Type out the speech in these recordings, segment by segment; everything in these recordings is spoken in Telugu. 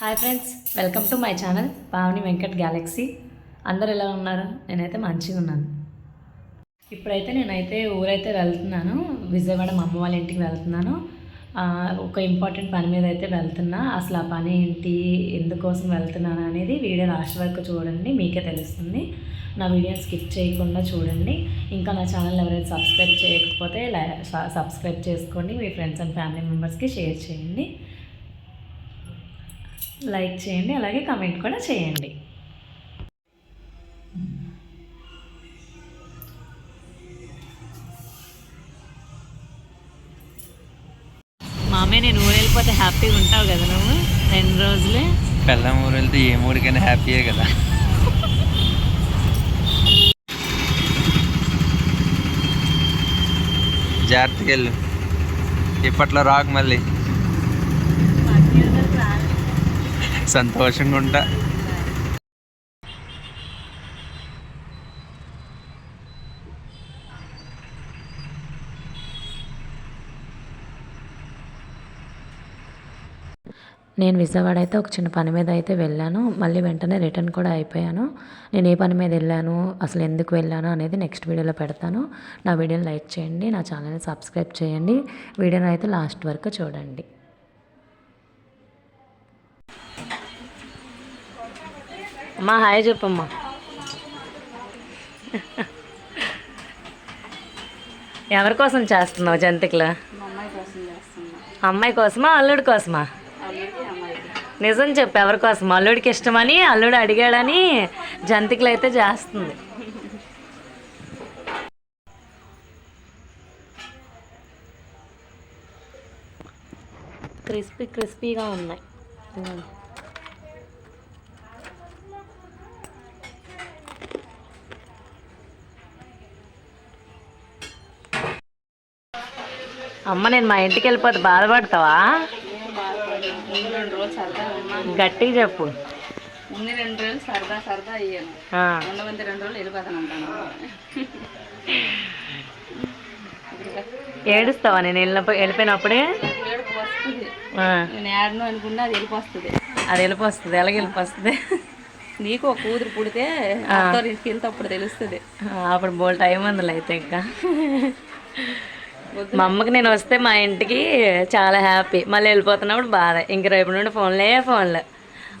Hi friends welcome to my channel Pavani Venkat galaxy అందరు ఎలా ఉన్నారు? నేనైతే మంచిగా ఉన్నాను. ఇప్పుడైతే నేనైతే ఊరైతే వెళ్తున్నాను. విజయవాడ మా అమ్మ వాళ్ళ ఇంటికి వెళ్తున్నాను. ఒక ఇంపార్టెంట్ పని మీద అయితే వెళ్తున్నా. అసలు ఆ పని ఏంటి? ఎందుకోసం వెళ్తున్నాను అనేది వీడియో లాస్ట్ వరకు చూడండి మీకే తెలుస్తుంది. నా వీడియో స్కిప్ చేయకుండా చూడండి. ఇంకా నా ఛానల్ ఎవరైతే సబ్స్క్రైబ్ చేయకపోతే సబ్స్క్రైబ్ చేసుకోండి. మీ ఫ్రెండ్స్ అండ్ ఫ్యామిలీ మెంబర్స్కి షేర్ చేయండి. లైక్ చేయండి అలాగే కమెంట్ కూడా చేయండి. మామే నేను ఊరు వెళ్ళిపోతే హ్యాపీగా ఉంటావు కదా నువ్వు? రెండు రోజులే. పెళ్ళం ఊరు వెళ్తే ఏ ఊరికైనా హ్యాపీయే కదా. జాగ్రత్తగా వెళ్ళు. ఇప్పట్లో రాకు మళ్ళీ. సంతోషంగా ఉంటా నేను విజయవాడ అయితే ఒక చిన్న పని మీద అయితే వెళ్ళాను. మళ్ళీ వెంటనే రిటర్న్ కూడా అయిపోయాను. నేను ఏ పని మీద వెళ్ళాను అసలు ఎందుకు వెళ్ళాను అనేది నెక్స్ట్ వీడియోలో పెడతాను. నా వీడియోని లైక్ చేయండి నా ఛానల్ని సబ్స్క్రైబ్ చేయండి. వీడియోని అయితే లాస్ట్ వరకు చూడండి. అమ్మా హాయ్ చెప్పమ్మా. ఎవరి కోసం చేస్తున్నావు జంతికలు? అమ్మాయి కోసమా అల్లుడి కోసమా? నిజం చెప్పు ఎవరి కోసం అల్లుడికి ఇష్టమని అల్లుడు అడిగాడని జంతికలు అయితే చేస్తుంది. క్రిస్పీ క్రిస్పీగా ఉన్నాయి. అమ్మ నేను మా ఇంటికి వెళ్ళిపోతే బాధపడతావా? ముందు రెండు రోజులు సరదా ఉన్నాను గట్టిగా చెప్పు. ముందు రెండు రోజులు సరదా సరదా అయ్యాను. ఆ, ఉండవంతి రెండు రోజులు వెళ్ళిపోతాను అంటాను. ఏడుస్తావా నేను వెళ్ళినప్పుడు వెళ్ళిపోయినప్పుడే? నేను ఏడను అనుకున్నా అది వెళ్ళిపోస్తుంది. అది వెళ్ళిపోస్తుంది ఎలాగ వెళ్ళిపోస్తుంది? నీకు ఒక కూతురు పుడితే అత్తోరింటికి వెళ్తే అప్పుడు తెలుస్తుంది. అప్పుడు బోల్ టైం ఉందిలే అయితే ఇంకా. మా అమ్మకి నేను వస్తే మా ఇంటికి చాలా హ్యాపీ. మళ్ళీ వెళ్ళిపోతున్నప్పుడు బాధ. ఇంక రేపు నుండి ఫోన్లే ఫోన్లే.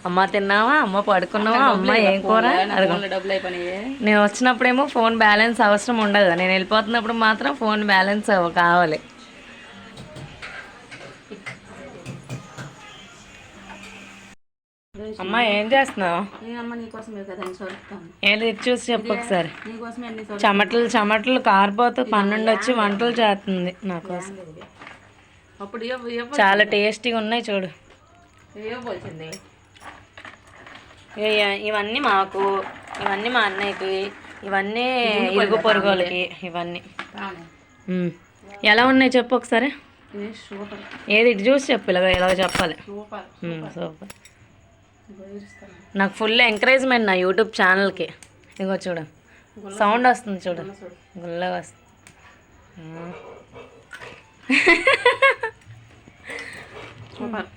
అమ్మ తిన్నావా? అమ్మ పడుకున్నావా? అమ్మ ఏం కూర? నేను వచ్చినప్పుడేమో ఫోన్ బ్యాలెన్స్ అవసరం ఉండదు. నేను వెళ్ళిపోతున్నప్పుడు మాత్రం ఫోన్ బ్యాలెన్స్ కావాలి. అమ్మ ఏం చేస్తున్నావు? ఇటు చూసి చెప్పు ఒకసారి. చెమటలు చెమటలు కారిపోతూ పన్నెండు వచ్చి వంటలు చేస్తుంది నా కోసం. చాలా టేస్టీగా ఉన్నాయి చూడు. ఇవన్నీ మాకు ఇవన్నీ మా అన్నయ్యకి ఇవన్నీ ఇరుగు పొరుగులకి ఇవన్నీ. ఎలా ఉన్నాయి చెప్పు ఒకసారి? ఏది ఇటు చూసి చెప్పు ఇలాగ ఇలాగ చెప్పాలి. సూపర్. నాకు ఫుల్ ఎంకరేజ్మెంట్ నా యూట్యూబ్ ఛానల్కి ఇగో చూడు. సౌండ్ వస్తుంది చూడు. గుల్లగా వస్తుంది. సూపర్